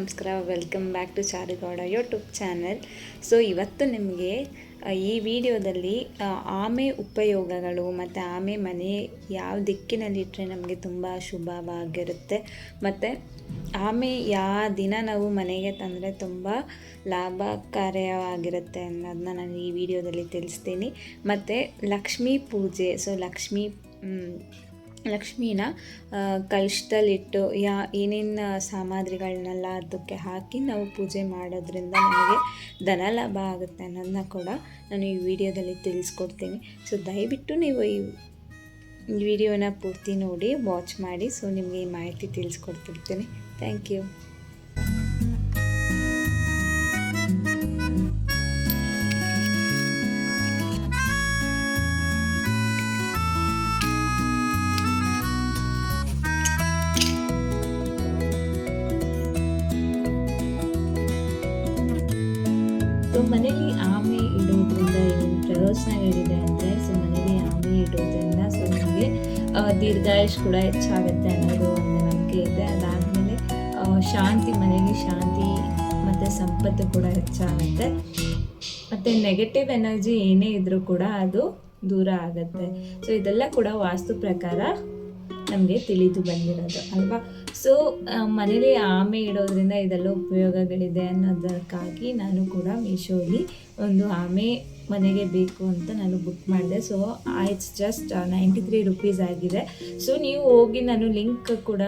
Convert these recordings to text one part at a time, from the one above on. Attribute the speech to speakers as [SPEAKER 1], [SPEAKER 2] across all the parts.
[SPEAKER 1] ನಮಸ್ಕಾರ welcome back to Charu Gowda YouTube channel so ಇವತ್ತು ನಿಮಗೆ ಈ ವಿಡಿಯೋದಲ್ಲಿ ಆಮೆ ಉಪಯೋಗಗಳು ಮತ್ತು ಆಮೆ ಮನೆ ಯಾವ ದಿಕ್ಕಿನಲ್ಲಿಟ್ಟರೆ ನಮಗೆ ತುಂಬ ಶುಭವಾಗಿರುತ್ತೆ. ಮತ್ತು ಆಮೆ ಯಾವ ದಿನ ನಾವು ಮನೆಗೆ ತಂದರೆ ತುಂಬ ಲಾಭಕಾರ್ಯವಾಗಿರುತ್ತೆ ಅನ್ನೋದನ್ನ ನಾನು ಈ ವಿಡಿಯೋದಲ್ಲಿ ತಿಳಿಸ್ತೀನಿ. ಮತ್ತು ಲಕ್ಷ್ಮೀ ಪೂಜೆ ಸೊ ಲಕ್ಷ್ಮೀ ಲಕ್ಷ್ಮೀನ ಕಲಶದಲ್ಲಿಟ್ಟು ಯಾ, ಏನೇನು ಸಾಮಗ್ರಿಗಳನ್ನೆಲ್ಲ ಅದಕ್ಕೆ ಹಾಕಿ ನಾವು ಪೂಜೆ ಮಾಡೋದ್ರಿಂದ ನಮಗೆ ಧನ ಲಾಭ ಆಗುತ್ತೆ ಅನ್ನೋದನ್ನ ಕೂಡ ನಾನು ಈ ವಿಡಿಯೋದಲ್ಲಿ ತಿಳಿಸ್ಕೊಡ್ತೀನಿ. ಸೊ ದಯವಿಟ್ಟು ನೀವು ಈ ವಿಡಿಯೋನ ಪೂರ್ತಿ ನೋಡಿ ವಾಚ್ ಮಾಡಿ ಸೊ ನಿಮಗೆ ಈ ಮಾಹಿತಿ ತಿಳಿಸ್ಕೊಡ್ತಿರ್ತೀನಿ. ಥ್ಯಾಂಕ್ ಯು ಸೊ ಮನೇಲಿ ಆಮೆ ಇಡೋದ್ರಿಂದ ಏನು ಪ್ರಯೋಜನಗಳಿದೆ ಅಂದರೆ, ಸೊ ಮನೇಲಿ ಆಮೆ ಇಡೋದ್ರಿಂದ, ಸೊ ನಮಗೆ ದೀರ್ಘಾಯುಷ್ ಕೂಡ ಹೆಚ್ಚಾಗುತ್ತೆ ಅನ್ನೋದು ಒಂದು ನಂಬಿಕೆ ಇದೆ. ಅದಾದಮೇಲೆ ಶಾಂತಿ ಮನೆಯಲ್ಲಿ ಶಾಂತಿ ಮತ್ತು ಸಂಪತ್ತು ಕೂಡ ಹೆಚ್ಚಾಗುತ್ತೆ. ಮತ್ತು ನೆಗೆಟಿವ್ ಎನರ್ಜಿ ಏನೇ ಇದ್ದರೂ ಕೂಡ ಅದು ದೂರ ಆಗುತ್ತೆ. ಸೊ ಇದೆಲ್ಲ ಕೂಡ ವಾಸ್ತು ಪ್ರಕಾರ ನಮಗೆ ತಿಳಿದು ಬಂದಿರೋದು, ಅಲ್ವಾ? ಸೊ ಮನೇಲಿ ಆಮೆ ಇಡೋದ್ರಿಂದ ಇದೆಲ್ಲ ಉಪಯೋಗಗಳಿದೆ ಅನ್ನೋದಕ್ಕಾಗಿ ನಾನು ಕೂಡ ಮೀಶೋಲಿ ಒಂದು ಆಮೆ ಮನೆಗೆ ಬೇಕು ಅಂತ ನಾನು ಬುಕ್ ಮಾಡಿದೆ. So it's just ninety three rupees ಆಗಿದೆ. ಸೊ ನೀವು ಹೋಗಿ ನಾನು ಲಿಂಕ್ ಕೂಡ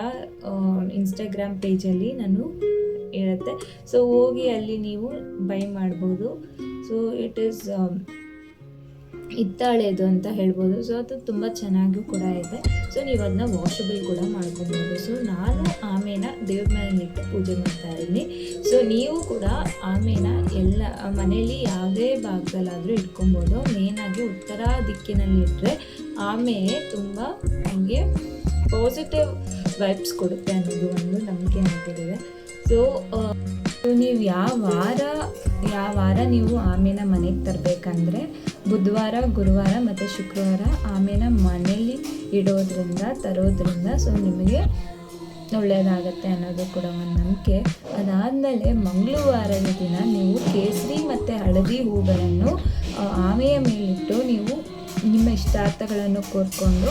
[SPEAKER 1] ಇನ್ಸ್ಟಾಗ್ರಾಮ್ ಪೇಜಲ್ಲಿ ನಾನು ಇರುತ್ತೆ. ಸೊ ಹೋಗಿ ಅಲ್ಲಿ ನೀವು ಬೈ ಮಾಡ್ಬೋದು. ಸೊ ಇಟ್ ಈಸ್ ಹಿತ್ತಾಳೆದು ಅಂತ ಹೇಳ್ಬೋದು. ಸೊ ಅದು ತುಂಬ ಚೆನ್ನಾಗೂ ಕೂಡ ಇದೆ. ಸೊ ನೀವು ಅದನ್ನ ವಾಷಬಲ್ ಕೂಡ ಮಾಡ್ಕೊಬೋದು. ಸೊ ನಾನು ಆಮೇನ ದೇವ್ರ ಮನೇಲಿಟ್ಟು ಪೂಜೆ ಮಾಡ್ತಾ ಇದ್ದೀನಿ. ಸೊ ನೀವು ಕೂಡ ಆಮೇನ ಎಲ್ಲ ಮನೆಯಲ್ಲಿ ಯಾವುದೇ ಭಾಗದಲ್ಲಾದರೂ ಇಟ್ಕೊಬೋದು. ಮೇನಾಗಿ ಉತ್ತರ ದಿಕ್ಕಿನಲ್ಲಿ ಇಟ್ಟರೆ ಆಮೆ ತುಂಬ ನಮಗೆ ಪಾಸಿಟಿವ್ ವೈಬ್ಸ್ ಕೊಡುತ್ತೆ ಅನ್ನೋದು ಒಂದು ನಂಬಿಕೆ ಅಂತಿದೆ. ಸೊ ನೀವು ಯಾವ ವಾರ ಯಾವ ವಾರ ನೀವು ಆಮೇನ ಮನೆಗೆ ತರಬೇಕಂದ್ರೆ ಬುಧವಾರ, ಗುರುವಾರ ಮತ್ತು ಶುಕ್ರವಾರ ಆಮೇನ ಮನೇಲಿ ಇಡೋದ್ರಿಂದ, ತರೋದ್ರಿಂದ ಸೊ ನಿಮಗೆ ಒಳ್ಳೆಯದಾಗತ್ತೆ ಅನ್ನೋದು ಕೂಡ ಒಂದು ನಂಬಿಕೆ. ಅದಾದಮೇಲೆ ಮಂಗಳವಾರದ ದಿನ ನೀವು ಕೇಸರಿ ಮತ್ತು ಹಳದಿ ಹೂಗಳನ್ನು ಆಮೆಯ ಮೇಲಿಟ್ಟು ನೀವು ನಿಮ್ಮ ಇಷ್ಟಾರ್ಥಗಳನ್ನು ಕೋರ್ಕೊಂಡು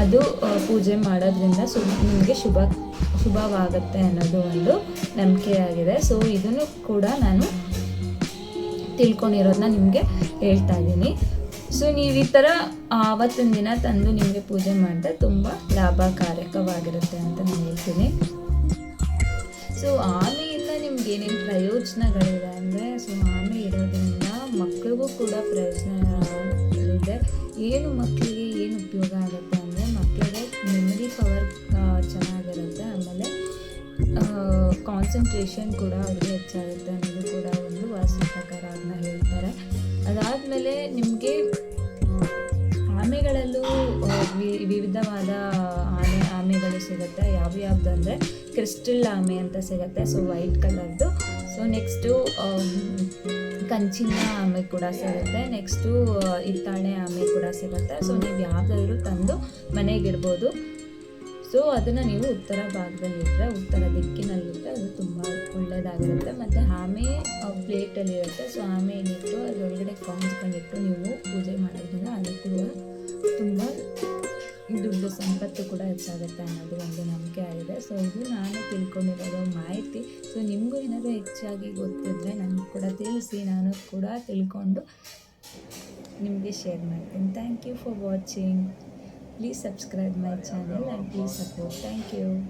[SPEAKER 1] ಅದು ಪೂಜೆ ಮಾಡೋದ್ರಿಂದ ಸು, ನಿಮಗೆ ಶುಭ, ಶುಭವಾಗುತ್ತೆ ಅನ್ನೋದು ಒಂದು ನಂಬಿಕೆಯಾಗಿದೆ. ಸೊ ಇದನ್ನು ಕೂಡ ನಾನು ತಿಳ್ಕೊಂಡಿರೋದನ್ನ ನಿಮಗೆ ಹೇಳ್ತಾ ಇದ್ದೀನಿ. ಸೊ ನೀವು ಈ ಥರ ಆವತ್ತಿನ ದಿನ ತಂದು ನಿಮಗೆ ಪೂಜೆ ಮಾಡಿದ್ರೆ ತುಂಬ ಲಾಭಕಾರಕವಾಗಿರುತ್ತೆ ಅಂತ ನಾನು ಹೇಳ್ತೀನಿ. ಸೊ ಆಮೆಯಿಂದ ನಿಮ್ಗೆ ಏನೇನು ಪ್ರಯೋಜನಗಳಿದೆ ಅಂದರೆ ಸೊ ಆಮೆ ಇರೋದ್ರಿಂದ ಮಕ್ಕಳಿಗೂ ಕೂಡ ಪ್ರಯೋಜನಗಳಿದೆ ಏನು ಮಕ್ಕಳಿಗೆ ಏನು ಉಪಯೋಗ ಆಗುತ್ತೆ? ಕಾನ್ಸಂಟ್ರೇಷನ್ ಕೂಡ ಅವ್ರಿಗೆ ಹೆಚ್ಚಾಗುತ್ತೆ ಅನ್ನೋದು ಕೂಡ ಒಂದು ವಾಸ್ತು ಪ್ರಕಾರ ಅದನ್ನ ಹೇಳ್ತಾರೆ. ಅದಾದಮೇಲೆ ನಿಮಗೆ ಆಮೆಗಳಲ್ಲೂ ವಿವಿಧವಾದ ಆನೆ ಆಮೆಗಳು ಸಿಗುತ್ತೆ. ಯಾವ್ಯಾವ್ದು ಅಂದರೆ ಕ್ರಿಸ್ಟಲ್ ಆಮೆ ಅಂತ ಸಿಗುತ್ತೆ, ಸೊ ವೈಟ್ ಕಲರ್ದು. ಸೊ ನೆಕ್ಸ್ಟು ಕಂಚಿನ ಆಮೆ ಕೂಡ ಸಿಗುತ್ತೆ. ನೆಕ್ಸ್ಟು ಹಿತ್ತಾಳೆ ಆಮೆ ಕೂಡ ಸಿಗುತ್ತೆ. ಸೊ ನೀವು ಯಾವುದಾದ್ರೂ ತಂದು ಮನೆಗಿಡ್ಬೋದು ಸೊ ಅದನ್ನು ನೀವು ಉತ್ತರ ಭಾಗದಲ್ಲಿಟ್ಟರೆ ಉತ್ತರ ದಿಕ್ಕಿನಲ್ಲಿಟ್ಟರೆ ಅದು ತುಂಬ ಒಳ್ಳೆಯದಾಗಿರುತ್ತೆ ಮತ್ತು ಆಮೆ ಪ್ಲೇಟಲ್ಲಿರುತ್ತೆ. ಸೊ ಆಮೆಯನ್ನಿಟ್ಟು ಅದರೊಳಗಡೆ ಕಾಣಿಸ್ಕೊಂಡಿಟ್ಟು ನೀವು ಪೂಜೆ ಮಾಡೋದ್ರಿಂದ ಅದು ಕೂಡ ತುಂಬ ದುಡ್ಡು ಸಂಪತ್ತು ಕೂಡ ಹೆಚ್ಚಾಗುತ್ತೆ ಅನ್ನೋದು ಒಂದು ನಂಬಿಕೆ ಆಗಿದೆ. ಸೊ ಇದು ನಾನು ತಿಳ್ಕೊಂಡಿರೋದು ಮಾಹಿತಿ. ಸೊ ನಿಮಗೂ ಏನಾದರೂ ಹೆಚ್ಚಾಗಿ ಗೊತ್ತಿದ್ರೆ ನನಗೆ ಕೂಡ ತಿಳಿಸಿ. ನಾನು ಕೂಡ ತಿಳ್ಕೊಂಡು ನಿಮಗೆ ಶೇರ್ ಮಾಡ್ತೀನಿ. Thank you for watching Please subscribe my channel and please support. Thank you.